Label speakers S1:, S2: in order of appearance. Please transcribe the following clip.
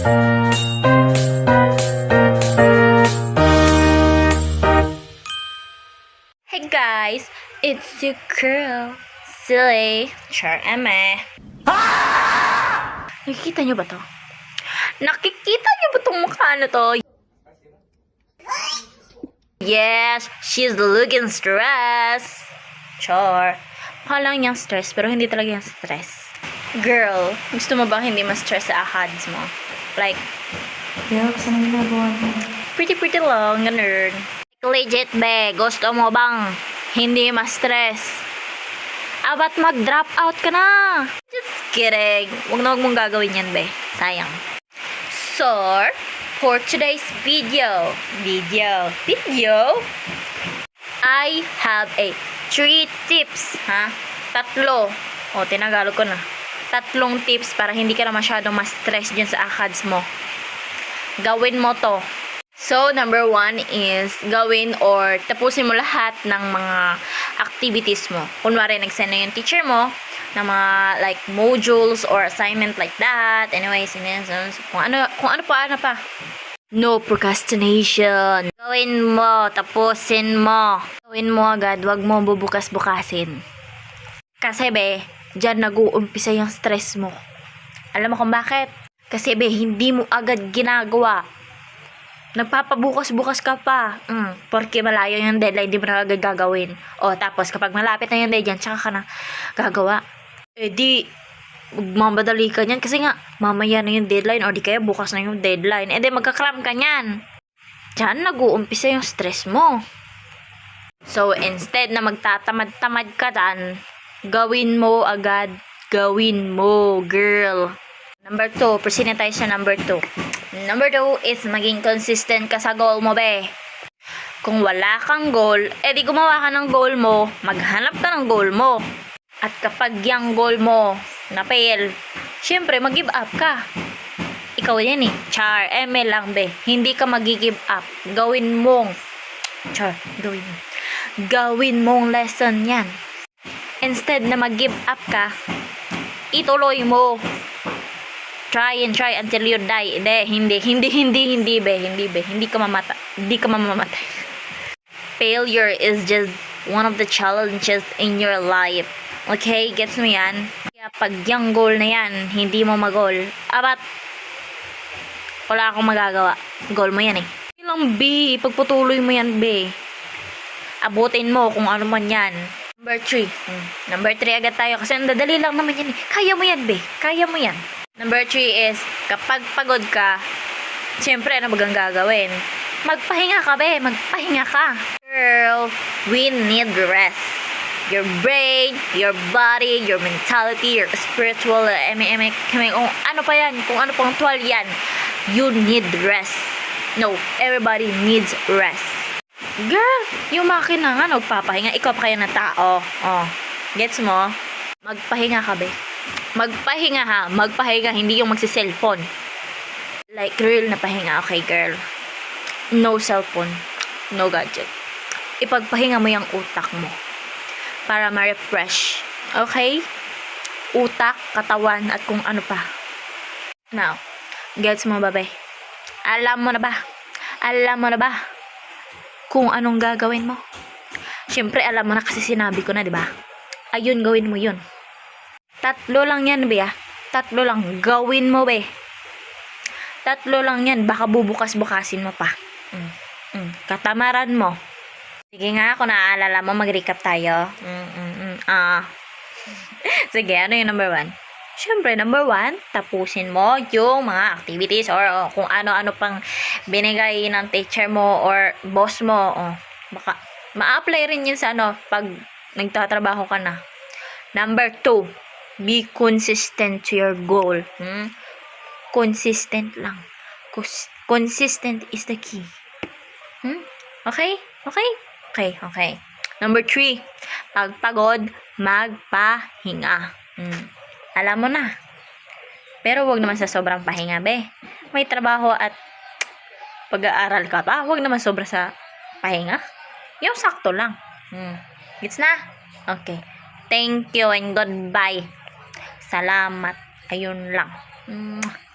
S1: Hey guys, it's your girl, Silly, Char Eme. Nakikita niyo ba to? Nakikita niyo ba tong mukha na to? Yes, she's looking stressed. Char. Mukha lang niyang stress, pero hindi talaga yung stress. Girl, gusto mo ba hindi ma-stress sa ahads mo? Like,
S2: Kaya gusto nang ginagawa mo.
S1: pretty-pretty lang, ganun. Legit, be. Gusto mo bang hindi ma-stress? Ah, ba't mag-drop out ka na? Just kidding. Huwag na huwag mong gagawin yan, be. Sayang. So, for today's video, video, video, I have a three tips, ha? Tatlo. O, tinagalog ko na. Tatlong tips para hindi ka na masyadong ma-stress dyan sa ACADS mo. Gawin mo to. So, number one is gawin or tapusin mo lahat ng mga activities mo. Kunwari, nag-send na yung teacher mo ng mga like modules or assignment like that. Yun. So, kung ano, kung ano pa, ano pa. No procrastination. Gawin mo, tapusin mo. Gawin mo agad, wag mo bubukas-bukasin. Kasi be, dyan nag-uumpisa yung stress mo. Alam mo kung bakit? Kasi be, hindi mo agad ginagawa. Nagpapabukas-bukas ka pa. Mm, porque malayo yung deadline, hindi mo na agad gagawin. O, tapos kapag malapit na yung deadline, tsaka ka na gagawa. Eh di, mamadali ka niyan. Kasi nga, mamaya na yung deadline o di kaya bukas na yung deadline. Eh di, magkakram ka niyan. Diyan, nag-uumpisa yung stress mo. So, instead na magtatamad-tamad ka dan, gawin mo agad. Gawin mo, girl. Number two, proceed na tayo sa number two. Number two is maging consistent ka sa goal mo, be. Kung wala kang goal, edi gumawa ka ng goal mo, maghanap ka ng goal mo. At kapag yung goal mo na-fail, syempre mag-give up ka. Ikaw yan eh. Char, eme lang be. Hindi ka mag-give up. Gawin mong, char, gawin mo. Gawin mong lesson yan. Instead na mag-give up ka, ituloy mo. Try and try until you die. Hindi, hindi, hindi, hindi, hindi, be. Hindi, be. Hindi ka mamata. Hindi ka mamamatay. Failure is just one of the challenges in your life. Okay? Gets mo yan? Kaya pag yung goal na yan, hindi mo mag-goal, abat, wala akong magagawa. Goal mo yan eh. Ilang B, pagputuloy mo yan, B. Abutin mo kung ano man yan. Number 3. Hmm. Number 3 agad tayo kasi ang dadali lang naman yan eh. Kaya mo yan, be. Kaya mo yan. Number 3 is, kapag pagod ka, siyempre, ano bagang gagawin? Magpahinga ka, be. Magpahinga ka. Girl, we need rest. Your brain, your body, your mentality, your spiritual, eme, eme, keme, kung ano pa yan, kung ano pang tuwal yan, you need rest. No, everybody needs rest. Girl, yung makina nga nagpapahinga. Ikaw pa kaya na tao. Oh, gets mo? Magpahinga ka, be. Magpahinga ha. Magpahinga, hindi yung magsi-cellphone. Like, real na pahinga. Okay, girl. No cellphone. No gadget. Ipagpahinga mo yung utak mo. Para ma-refresh. Okay? Utak, katawan, at kung ano pa. Now, gets mo ba? Alam mo na ba? Alam mo na ba? Kung anong gagawin mo. Siyempre, alam mo na kasi sinabi ko na, di ba? Ayun, gawin mo yun. Tatlo lang yan, be, ah. Tatlo lang. Gawin mo, be. Tatlo lang yan. Baka bubukas-bukasin mo pa. Mm. Mm. Katamaran mo. Sige nga, kung naaalala mo, mag-recap tayo. Mm, mm, mm. Ah. Sige, ano yung number one? Siyempre, number one, tapusin mo yung mga activities or oh, kung ano-ano pang binigay ng teacher mo or boss mo. Oh, baka ma-apply rin yun sa ano, pag nagtatrabaho ka na. Number two, be consistent to your goal. Hmm? Consistent lang. Cons- consistent is the key. Hmm? Okay? Okay? Okay, okay. Number three, pag pagod, magpahinga. Hmm. Alam mo na. Pero wag naman sa sobrang pahinga, be. May trabaho at pag-aaral ka pa. Wag naman sobra sa pahinga. Yung sakto lang. Hmm. Gets na? Okay. Thank you and goodbye. Salamat. Ayun lang. Mwah.